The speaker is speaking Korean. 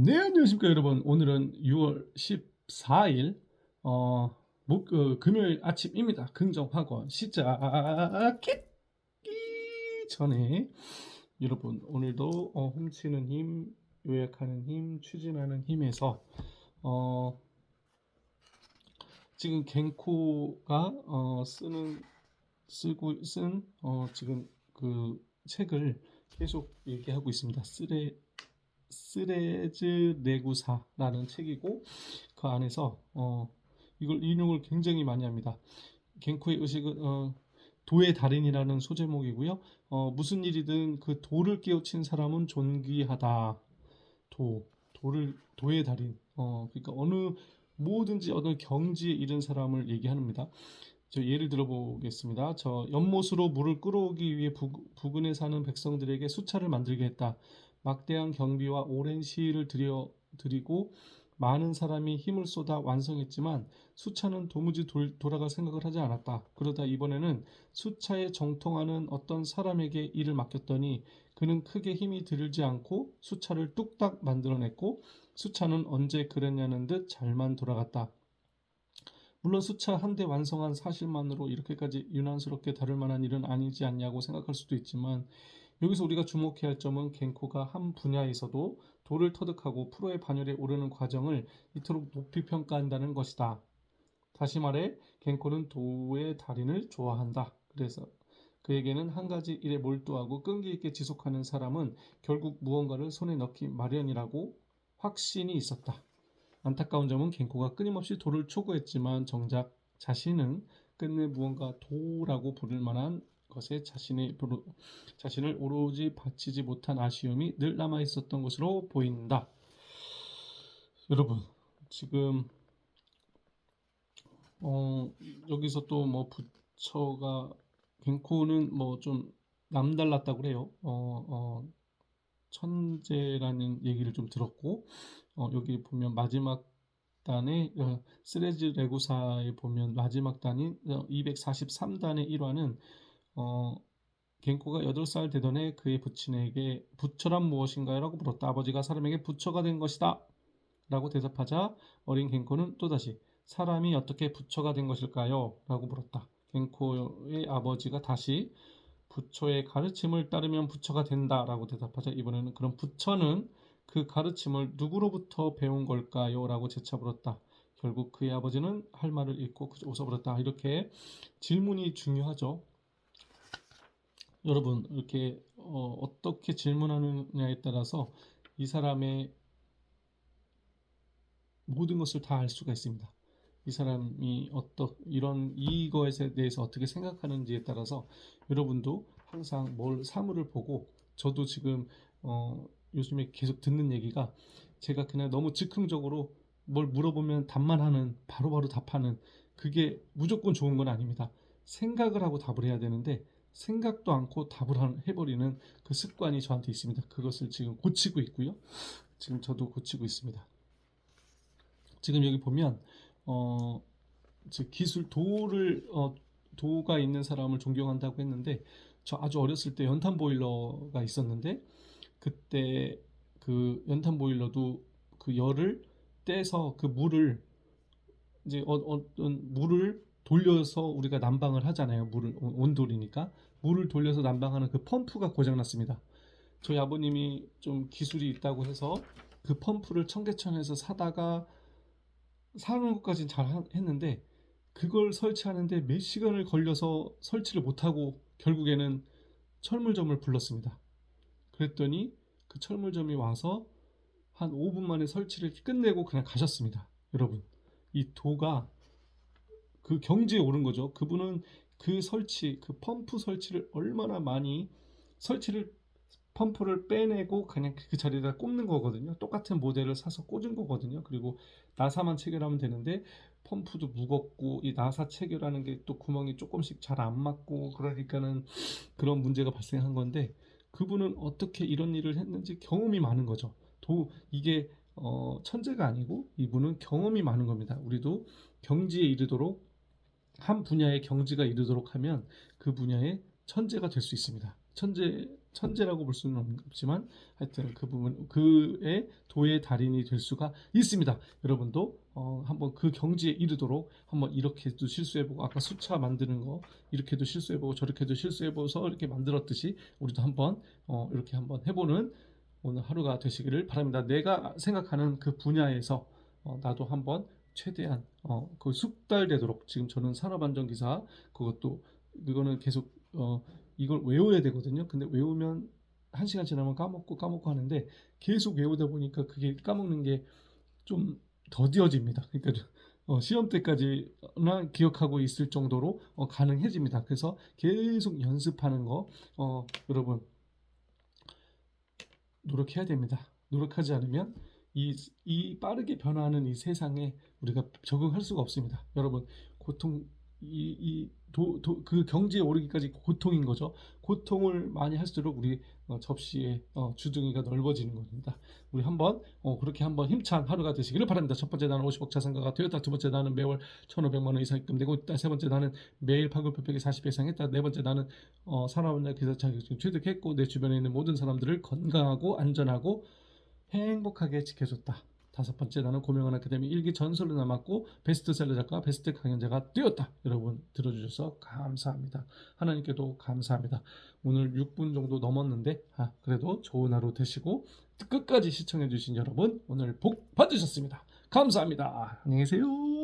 네, 안녕하십니까 여러분. 오늘은 6월 14일 어, 목, 어, 금요일 아침입니다. 긍정학원 시작하기 전에 여러분 오늘도 어, 훔치는 힘, 요약하는 힘, 추진하는 힘에서 어, 지금 갱코가 어, 쓰는 쓰고 쓴 어, 지금 그 책을 계속 얘기하고 있습니다. 쓰레 쓰레즈 내구사라는 책이고 그 안에서 어, 이걸 인용을 굉장히 많이 합니다. 갱코의 의식은 어, 도의 달인이라는 소제목이고요. 어, 무슨 일이든 그 도를 깨우친 사람은 존귀하다. 도 도를 도의 달인. 어, 그러니까 어느 뭐든지 어느 경지에 이른 사람을 얘기합니다. 저 예를 들어보겠습니다. 저 연못으로 물을 끌어오기 위해 북, 부근에 사는 백성들에게 수차를 만들게 했다. 막대한 경비와 오랜 시일을 들여 드리고 많은 사람이 힘을 쏟아 완성했지만 수차는 도무지 돌, 돌아갈 생각을 하지 않았다. 그러다 이번에는 수차에 정통하는 어떤 사람에게 일을 맡겼더니 그는 크게 힘이 들지 않고 수차를 뚝딱 만들어냈고 수차는 언제 그랬냐는 듯 잘만 돌아갔다. 물론 수차 한 대 완성한 사실만으로 이렇게까지 유난스럽게 다룰 만한 일은 아니지 않냐고 생각할 수도 있지만 여기서 우리가 주목해야 할 점은 겐코가 한 분야에서도 도를 터득하고 프로의 반열에 오르는 과정을 이토록 높이 평가한다는 것이다. 다시 말해 겐코는 도의 달인을 좋아한다. 그래서 그에게는 한 가지 일에 몰두하고 끈기 있게 지속하는 사람은 결국 무언가를 손에 넣기 마련이라고 확신이 있었다. 안타까운 점은 겐코가 끊임없이 도를 추구했지만 정작 자신은 끝내 무언가 도라고 부를 만한 것에 자신의 자신을 오로지 바치지 못한 아쉬움이 늘 남아 있었던 것으로 보인다. 여러분 지금 어, 여기서 또 뭐 부처가 갱코는 뭐 좀 남달랐다고 그래요. 어, 어, 천재라는 얘기를 좀 들었고 어, 여기 보면 마지막 단의 어, 스레즈 레구사에 보면 마지막 단인 243단의 1화는 어, 갱코가 8살 되던 해 그의 부친에게 부처란 무엇인가요? 라고 물었다. 아버지가 사람에게 부처가 된 것이다. 라고 대답하자 어린 갱코는 또다시 사람이 어떻게 부처가 된 것일까요? 라고 물었다. 갱코의 아버지가 다시 부처의 가르침을 따르면 부처가 된다. 라고 대답하자 이번에는 그럼 부처는 그 가르침을 누구로부터 배운 걸까요? 라고 재차 물었다. 결국 그의 아버지는 할 말을 잊고 웃어버렸다. 이렇게 질문이 중요하죠. 여러분 이렇게 어, 떻게 질문하느냐에 따라서 이 사람의 모든 것을 다 알 수가 있습니다. 이 사람이 어떤 이런 이거에 대해서 어떻게 생각하는지에 따라서 여러분도 항상 뭘 사물을 보고 저도 지금 어, 요즘에 계속 듣는 얘기가 제가 그냥 너무 즉흥적으로 뭘 물어보면 답만 하는 바로바로 답하는 그게 무조건 좋은 건 아닙니다. 생각을 하고 답을 해야 되는데 생각도 않고 답을 해버리는 그 습관이 저한테 있습니다. 그것을 지금 고치고 있고요. 지금 저도 고치고 있습니다. 지금 여기 보면 어, 기술 도를 어, 도가 있는 사람을 존경한다고 했는데 저 아주 어렸을 때 연탄 보일러가 있었는데 그때 그 연탄 보일러도 그 열을 떼서 그 물을 이제 어, 어떤 물을 돌려서 우리가 난방을 하잖아요. 물을 온돌이니까 물을 돌려서 난방하는 그 펌프가 고장났습니다. 저희 아버님이 좀 기술이 있다고 해서 그 펌프를 청계천에서 사다가 사는 것까지는 잘 했는데 그걸 설치하는데 몇 시간을 걸려서 설치를 못하고 결국에는 철물점을 불렀습니다. 그랬더니 그 철물점이 와서 한 5분 만에 설치를 끝내고 그냥 가셨습니다. 여러분, 이 도가 그 경지에 오른 거죠. 그분은 그 설치, 그 펌프 설치를 얼마나 많이 설치를 펌프를 빼내고 그냥 그 자리에다 꼽는 거거든요. 똑같은 모델을 사서 꽂은 거거든요. 그리고 나사만 체결하면 되는데 펌프도 무겁고 이 나사 체결하는 게 또 구멍이 조금씩 잘 안 맞고 그러니까는 그런 문제가 발생한 건데 그분은 어떻게 이런 일을 했는지 경험이 많은 거죠. 도 이게 어, 천재가 아니고 이분은 경험이 많은 겁니다. 우리도 경지에 이르도록 한 분야의 경지가 이르도록 하면 그 분야의 천재가 될 수 있습니다. 천재 천재라고 볼 수는 없지만 하여튼 그 부분 그의 도의 달인이 될 수가 있습니다. 여러분도 어, 한번 그 경지에 이르도록 한번 이렇게도 실수해보고 아까 수차 만드는 거 이렇게도 실수해보고 저렇게도 실수해보서 이렇게 만들었듯이 우리도 한번 어, 이렇게 한번 해보는 오늘 하루가 되시기를 바랍니다. 내가 생각하는 그 분야에서 어, 나도 한번 최대한 어, 그 숙달되도록 지금 저는 산업안전기사 그것도 그거는 계속 어, 이걸 외워야 되거든요. 근데 외우면 한 시간 지나면 까먹고 까먹고 하는데 계속 외우다 보니까 그게 까먹는 게 좀 더디어집니다. 그러니까 어, 시험 때까지나 기억하고 있을 정도로 어, 가능해집니다. 그래서 계속 연습하는 거 어, 여러분 노력해야 됩니다. 노력하지 않으면 이, 이 빠르게 변화하는 이 세상에 우리가 적응할 수가 없습니다. 여러분 고통 이, 이그 경지에 오르기까지 고통인 거죠. 고통을 많이 할수록 우리 어, 접시의 어, 주둥이가 넓어지는 겁니다. 우리 한번 어, 그렇게 한번 힘찬 하루가 되시기를 바랍니다. 첫 번째 나는 50억 자산가가 되었다. 두 번째 나는 매월 1,500만 원 이상 입금되고 있다. 세 번째 나는 매일 파급력이 40배 이상 했다. 네 번째 나는 어, 산업분야 기사 자격증 취득했고 내 주변에 있는 모든 사람들을 건강하고 안전하고 행복하게 지켜줬다. 다섯 번째 나는 고명한 아카데미 일기 전설로 남았고 베스트셀러 작가 베스트 강연자가 되었다. 여러분 들어주셔서 감사합니다. 하나님께도 감사합니다. 오늘 6분 정도 넘었는데 아, 그래도 좋은 하루 되시고 끝까지 시청해주신 여러분 오늘 복 받으셨습니다. 감사합니다. 안녕히 계세요.